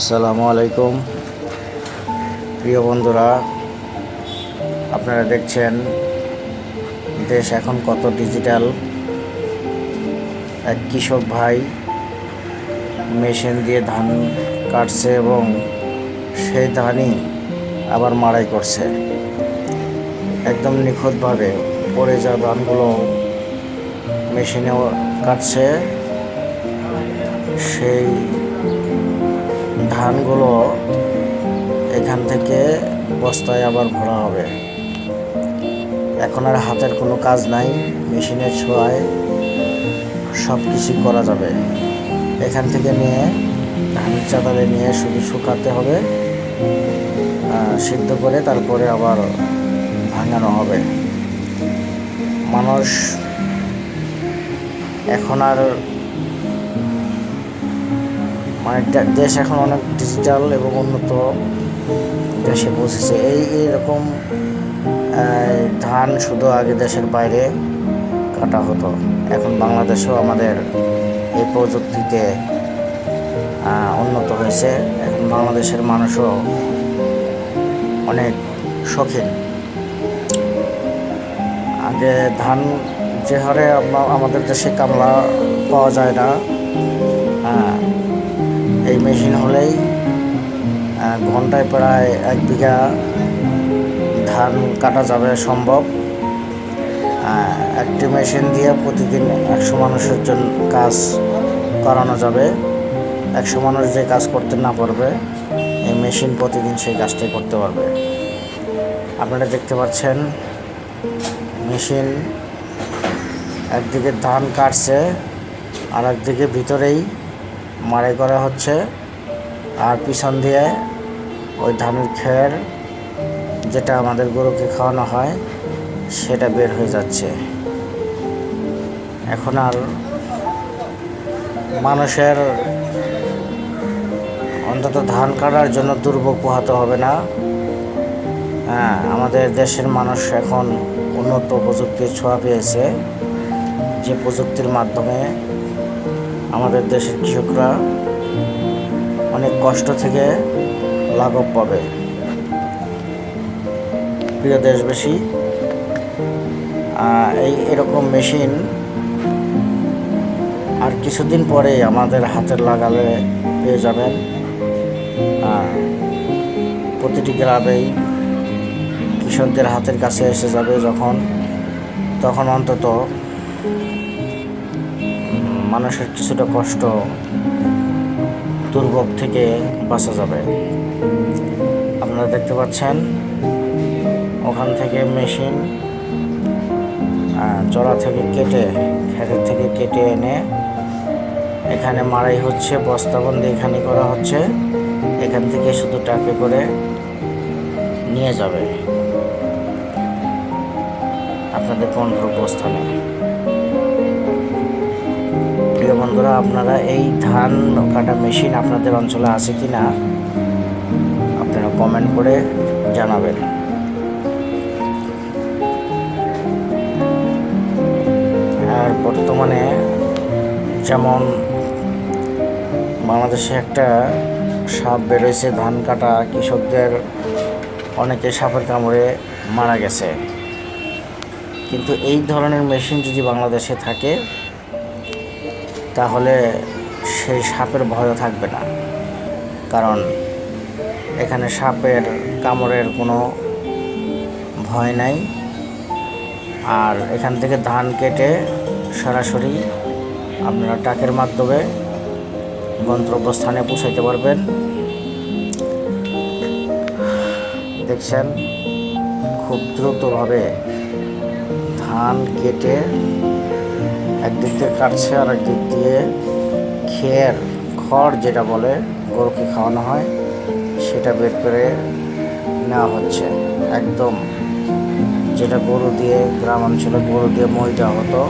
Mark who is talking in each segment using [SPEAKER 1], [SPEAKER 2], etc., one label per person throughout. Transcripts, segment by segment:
[SPEAKER 1] আসসালামু আলাইকুম। প্রিয় বন্ধুরা, আপনারা দেখছেন দেশ এখন কত ডিজিটাল এক কৃষক ভাই মেশিন দিয়ে ধান কাটছে এবং সেই ধানই আবার মাড়াই করছে। একদম নিখুঁতভাবে পড়ে যাওয়া ধানগুলো মেশিনেও কাটছে। সেই ধানগুলো এখান থেকে বস্তায় আবার ভরা হবে। এখন আর হাতের কোনো কাজ নাই মেশিনের ছোঁয়ায় সব কিছু করা যাবে। এখান থেকে নিয়ে ধানের চাতালে নিয়ে শুধু শুকাতে হবে সিদ্ধ করে তারপরে আবার ভাঙানো হবে। মানুষ এখন আর মানে দেশ এখন অনেক ডিজিটাল এবং উন্নত দেশে পৌঁছেছে। এই এরকম ধান শুধু আগে দেশের বাইরে কাটা হতো। এখন বাংলাদেশেও আমাদের এই প্রযুক্তিতে উন্নত হয়েছে। এখন বাংলাদেশের মানুষও অনেক শৌখিন। আগে ধান যে হারে আমাদের দেশে কামলা পাওয়া যায় না। এই মেশিন হলেই ঘন্টায় প্রায় এক বিঘা ধান কাটা যাবে সম্ভব। একটি মেশিন দিয়ে প্রতিদিন একশো মানুষের জন্য কাজ করানো যাবে। একশো মানুষ যে কাজ করতে না পারবে, এই মেশিন প্রতিদিন সেই কাজটাই করতে পারবে। আপনারা দেখতে পাচ্ছেন, মেশিন একদিকে ধান কাটছে আর একদিকে ভিতরেই মাড়াই করা হচ্ছে। আর পিছন দিয়ে ওই ধানের খের যেটা আমাদের গরুকে খাওয়ানো হয়, সেটা বের হয়ে যাচ্ছে। এখন আর মানুষের অন্তত ধান কাটার জন্য দুর্ভোগ পোহাতে হবে না। হ্যাঁ আমাদের দেশের মানুষ এখন উন্নত প্রযুক্তির ছোঁয়া পেয়েছে। যে প্রযুক্তির মাধ্যমে আমাদের দেশের কৃষকরা অনেক কষ্ট থেকে লাঘব পাবে। প্রিয় দেশবাসী এই এরকম মেশিন আর কিছুদিন পরে আমাদের হাতের লাগালে পেয়ে যাবেন। প্রতিটি গ্রামেই কৃষকদের হাতের কাছে এসে যাবে যখন, তখন অন্তত মানুষের কিছুটা কষ্ট দুর্ভোগ থেকে বাঁচা যাবে। আপনারা দেখতে পাচ্ছেন, ওখান থেকে মেশিন জড়া থেকে কেটে খেতের থেকে কেটে এনে এখানে মারাই হচ্ছে, বস্তাবন্দি এখানে করা হচ্ছে। এখান থেকে শুধু টাকে করে নিয়ে যাবে। আপনাদের গন্তব্যস্থানে। বন্ধুরা, আপনারা এই ধান কাটা মেশিন আপনাদের অঞ্চলে আছে কি না, আপনারা কমেন্ট করে জানাবেন। আর বর্তমানে যেমন বাংলাদেশে একটা সাপ বেরোয়েছে ধান কাটা, কৃষকদের অনেকে সাপের কামড়ে মারা গেছে। কিন্তু এই ধরনের মেশিন যদি বাংলাদেশে থাকে তাহলে সেই সাপের ভয়ও থাকবে না। কারণ এখানে সাপের কামড়ের কোনো ভয় নাই। আর এখান থেকে ধান কেটে সরাসরি আপনারা ট্রাকের মাধ্যমে গন্তব্যস্থানে পৌঁছাইতে পারবেন। দেখছেন? খুব দ্রুতভাবে ধান কেটে একদিক দিয়ে কাটছে আর একদিক দিয়ে খের, খড় যেটা বলে গরুকে খাওয়ানো হয়, সেটা বের করে নেওয়া হচ্ছে। একদম যেটা গরু দিয়ে, গ্রাম অঞ্চলে গরু দিয়ে মই দেওয়া হতো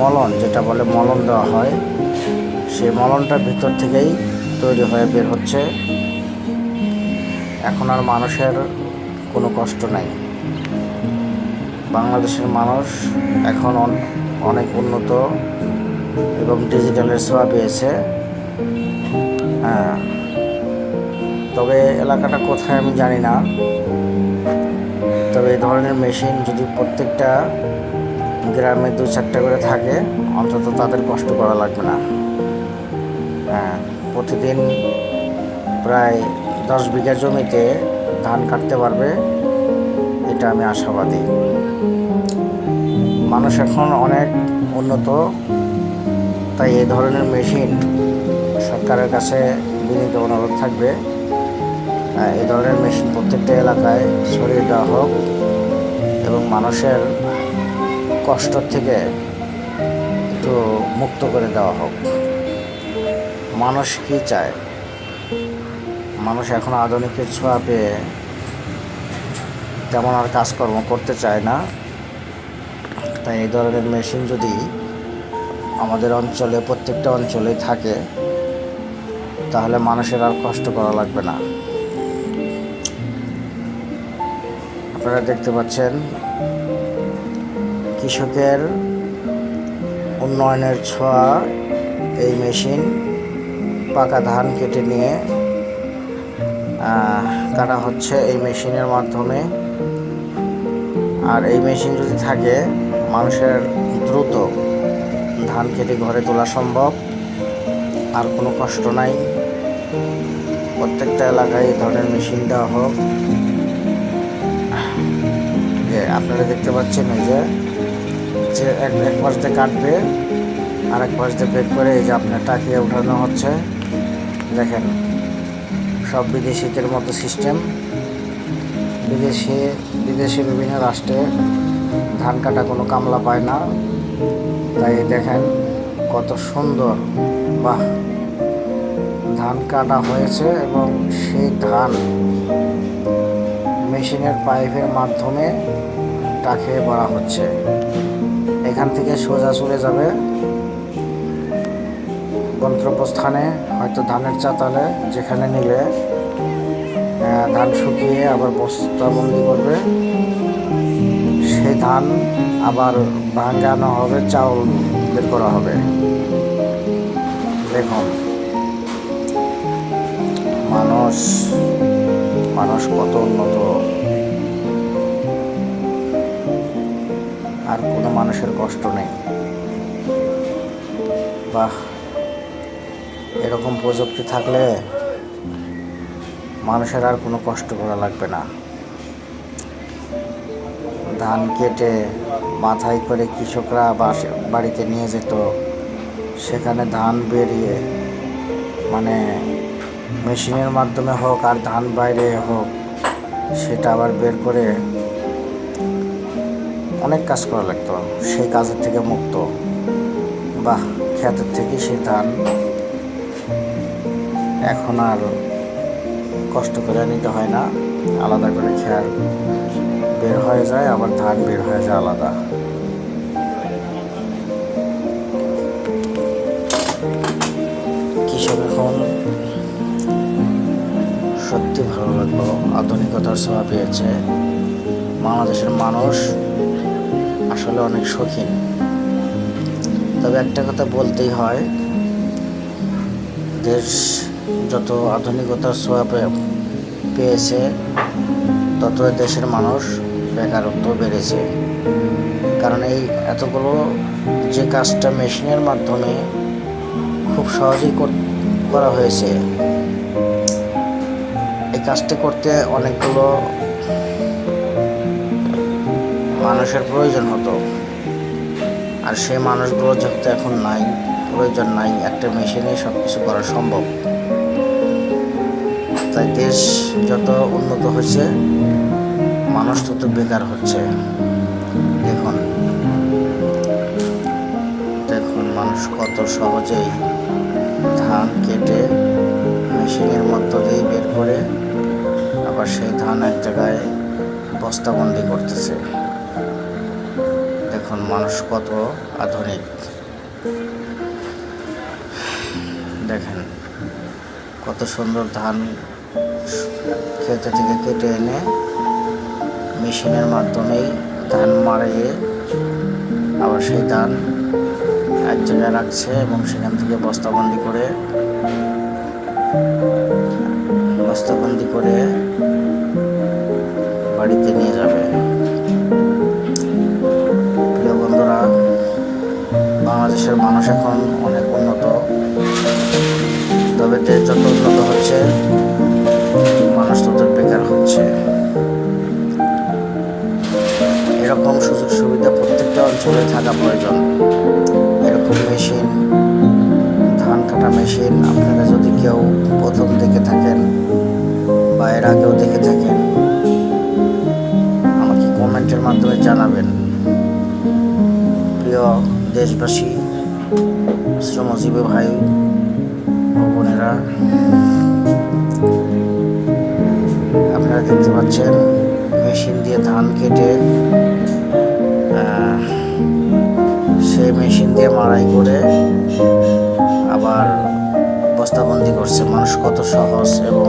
[SPEAKER 1] মলন যেটা বলে মলন দেওয়া হয়, সেই মলনটা ভিতর থেকেই তৈরি হয়ে বের হচ্ছে। এখন আর মানুষের কোনো কষ্ট নাই। বাংলাদেশের মানুষ এখন অনেক উন্নত এবং ডিজিটালের সেবা পেয়েছে। হ্যাঁ। তবে এলাকাটা কোথায় আমি জানি না। তবে এই ধরনের মেশিন যদি প্রত্যেকটা গ্রামে দু চারটা করে থাকে, অন্তত তাদের কষ্ট করা লাগবে না। হ্যাঁ প্রতিদিন প্রায় দশ বিঘা জমিতে ধান কাটতে পারবে, এটা আমি আশাবাদী। মানুষ এখন অনেক উন্নত, তাই এই ধরনের মেশিন সরকারের কাছে বিনীত অনুরোধ থাকবে। এই ধরনের মেশিন প্রত্যেকটা এলাকায় ছড়িয়ে দেওয়া হোক এবং মানুষের কষ্ট থেকে একটু মুক্ত করে দেওয়া হোক। মানুষ কি চায়? মানুষ এখন আধুনিকের ছোঁয়া পেয়ে তেমন আর কাজকর্ম করতে চায় না। তাই এই ধরনের মেশিন যদি আমাদের অঞ্চলে, প্রত্যেকটা অঞ্চলে থাকে, তাহলে মানুষের আর কষ্ট করা লাগবে না। আপনারা দেখতে পাচ্ছেন, কৃষকের উন্নয়নের ছোঁয়া এই মেশিন পাকা ধান কেটে নিয়ে কাটা হচ্ছে এই মেশিনের মাধ্যমে। আর এই মেশিন যদি থাকে মানুষের দ্রুত ধান কেটে ঘরে তোলা সম্ভব। আর কোনো কষ্ট নাই। প্রত্যেকটা এলাকায় এই ধরনের মেশিন দেওয়া হোক। আপনারা দেখতে পাচ্ছেন এই যে যে এক এক পাশ দিয়ে কাটবে, আর এক পাশ দিয়ে বের করে এই যে আপনার টাকিয়ে উঠানো হচ্ছে। দেখেন, সব বিদেশিদের মতো সিস্টেম বিদেশে বিদেশে বিভিন্ন রাষ্ট্রে ধান কাটা কোনো কামলা পায় না। তাই দেখেন কত সুন্দর। বাহ! ধান কাটা হয়েছে এবং সেই ধান মেশিনের পাইপের মাধ্যমে টাকে ভরা হচ্ছে। এখান থেকে সোজা চলে যাবে গন্তব্যস্থানে, হয়তো ধানের চাতালে, যেখানে নিলে ধান শুকিয়ে আবার বস্তাবন্দি করবে। সেই ধান আবার ভাঙানো হবে, চাউল বের করা হবে। দেখুন, মানুষ মানুষ কত উন্নত। আর কোনো মানুষের কষ্ট নেই। বাহ, এরকম প্রযুক্তি থাকলে মানুষের আর কোনো কষ্ট করা লাগবে না। ধান কেটে মাথায় করে কৃষকরা বাস- বাড়িতে নিয়ে যেত। সেখানে ধান বেরিয়ে মানে মেশিনের মাধ্যমে হোক আর ধান বাইরে হোক, সেটা আবার বের করে অনেক কাজ করা লাগতো। সেই কাজের থেকে মুক্ত। বাহ, ক্ষেতের থেকে সেই ধান এখন আর কষ্ট করে নিতে হয় না। আলাদা করে খেয়ার বের হয়ে যায়, আবার ধান বের হয়ে যায় আলাদা। কৃষক এখন সত্যি ভালো লাগল, আধুনিকতার ছোঁয়া পেয়েছে। বাংলাদেশের মানুষ আসলে অনেক শৌখিন। তবে একটা কথা বলতেই হয়, দেশ যত আধুনিকতার ছোঁয়া পেয়েছে তত দেশের মানুষ বেকারত্ব বেড়েছে। কারণ এই এতগুলো যে কাজটা মেশিনের মাধ্যমে খুব সহজেই কর- হয়েছে, এই কাজটা করতে অনেকগুলো মানুষের প্রয়োজন হতো। আর সেই মানুষগুলো যেহেতু এখন নাই, প্রয়োজন নাই, একটা মেশিনে সব কিছু করা সম্ভব। তাই দেশ যত উন্নত হচ্ছে মানুষ তত বেকার হচ্ছে। দেখুন। দেখুন মানুষ কত সহজেই ধান কেটে মেশিনের মধ্য দিয়ে বের করে আবার সেই ধান এক জায়গায় বস্তাবন্দি করতেছে। দেখুন মানুষ কত আধুনিক। দেখেন, কত সুন্দর ধান খেতে থেকে কেটে এনে মেশিনের মাধ্যমেই ধান মারিয়ে আবার সেই ধান এক জায়গায় রাখছে এবং সেখান থেকে বস্তাবন্দি করে বস্তাবন্দি করে বাড়িতে নিয়ে যাবে। প্রিয় বন্ধুরা, বাংলাদেশের মানুষ এখন অনেক উন্নত। তবে যত এরকম সুযোগ সুবিধা প্রত্যেকটা অঞ্চলে থাকা প্রয়োজন। এরকম মেশিন, ধান কাটা মেশিন, আপনারা যদি কেউ প্রথম দেখে থাকেন বা এর আগেও দেখে থাকেন, আমাকে কমেন্টের মাধ্যমে জানাবেন। প্রিয় দেশবাসী, শ্রমজীবী ভাই বোনেরা, আপনারা দেখতে পাচ্ছেন, মেশিন দিয়ে ধান কেটে সেই মেশিন দিয়ে মারাই করে আবার বস্তাবন্দি করছে মানুষ কত সহজ এবং